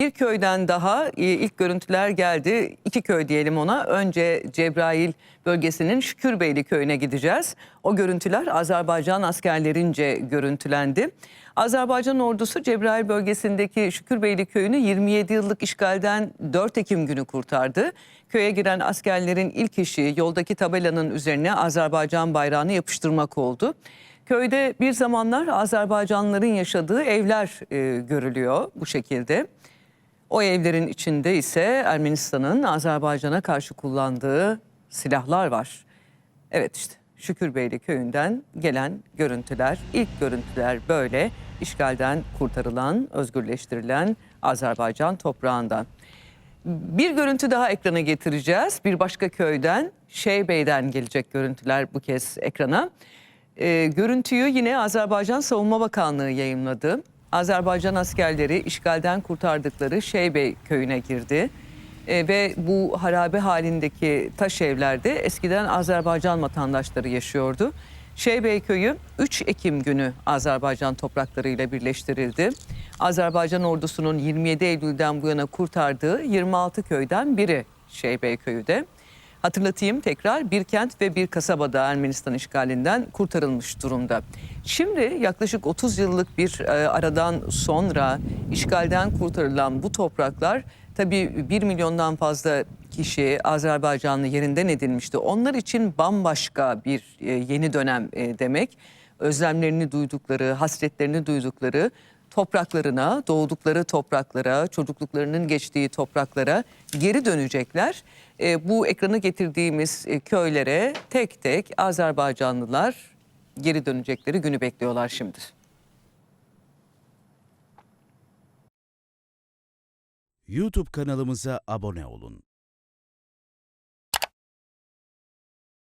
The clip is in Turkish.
Bir köyden daha e, ilk görüntüler geldi. İki köy diyelim ona. Önce Cebrail bölgesinin Şükürbeyli köyüne gideceğiz. O görüntüler Azerbaycan askerlerince görüntülendi. Azerbaycan ordusu Cebrail bölgesindeki Şükürbeyli köyünü 27 yıllık işgalden 4 Ekim günü kurtardı. Köye giren askerlerin ilk işi yoldaki tabelanın üzerine Azerbaycan bayrağını yapıştırmak oldu. Köyde bir zamanlar Azerbaycanlıların yaşadığı evler e, görülüyor bu şekilde. O evlerin içinde ise Ermenistan'ın Azerbaycan'a karşı kullandığı silahlar var. Evet işte Şükürbeyli köyünden gelen görüntüler, ilk görüntüler böyle işgalden kurtarılan, özgürleştirilen Azerbaycan toprağından. Bir görüntü daha ekrana getireceğiz. Bir başka köyden, Şeybey'den gelecek görüntüler bu kez ekrana. Ee, görüntüyü yine Azerbaycan Savunma Bakanlığı yayımladı. Azerbaycan askerleri işgalden kurtardıkları Şeybey köyüne girdi. Ee, ve bu harabe halindeki taş evlerde eskiden Azerbaycan vatandaşları yaşıyordu. Şeybey köyü 3 Ekim günü Azerbaycan topraklarıyla birleştirildi. Azerbaycan ordusunun 27 Eylül'den bu yana kurtardığı 26 köyden biri Şeybey köyü de. Hatırlatayım tekrar bir kent ve bir kasabada Ermenistan işgalinden kurtarılmış durumda. Şimdi yaklaşık 30 yıllık bir e, aradan sonra işgalden kurtarılan bu topraklar tabii 1 milyondan fazla kişi Azerbaycanlı yerinden edilmişti. Onlar için bambaşka bir e, yeni dönem e, demek. Özlemlerini duydukları, hasretlerini duydukları topraklarına, doğdukları topraklara, çocukluklarının geçtiği topraklara geri dönecekler. E, bu ekranı getirdiğimiz e, köylere tek tek Azerbaycanlılar geri dönecekleri günü bekliyorlar şimdi. YouTube kanalımıza abone olun.